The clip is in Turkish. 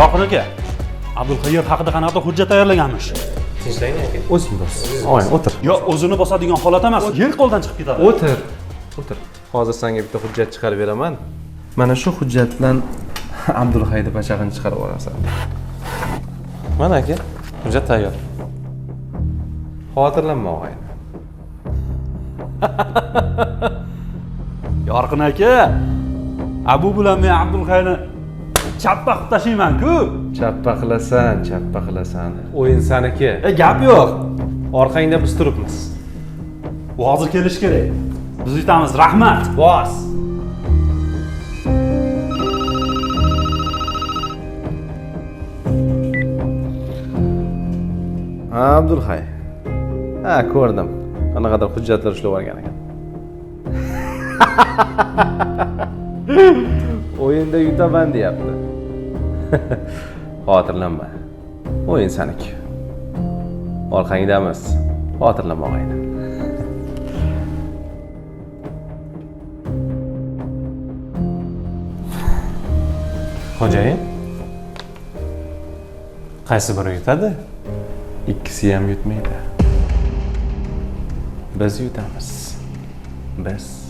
yorqin aka abdulqayir haqida qanaqa hujjat tayyorlaganmish? Tinchlang aka o'zing bos. Oy o'tir yo o'zini bosadigan holat emas yer qo'ldan chiqib ketadi. O'tir o'tir. Hozir senga bitta hujjat chiqarib beraman. Mana shu hujjat bilan abdulhayni pachag'ini chiqarib yuborasan mana aka hujjat tayyor. Xotirlanma og'ayni yorqin aka abu bilan men abdulqayni chappa qilib tashlayman-ku chappa qilasan chappa qilasan o'yin saniki e gap yo'q orqangda biz turibmiz bu hozir kelishi kerak biz yutamiz rahmat. Bos ha abdulhay ha ko'rdim. Qanaqadir hujjatlar ushlab olgan ekan o'yinda yutaman deyapti xotirlanma o'yin saniki orqangdamiz xotirlama og'ayni xo'jayin qaysi biri yutadi ikkisi ham yutmaydi. Biz yutamiz. Biz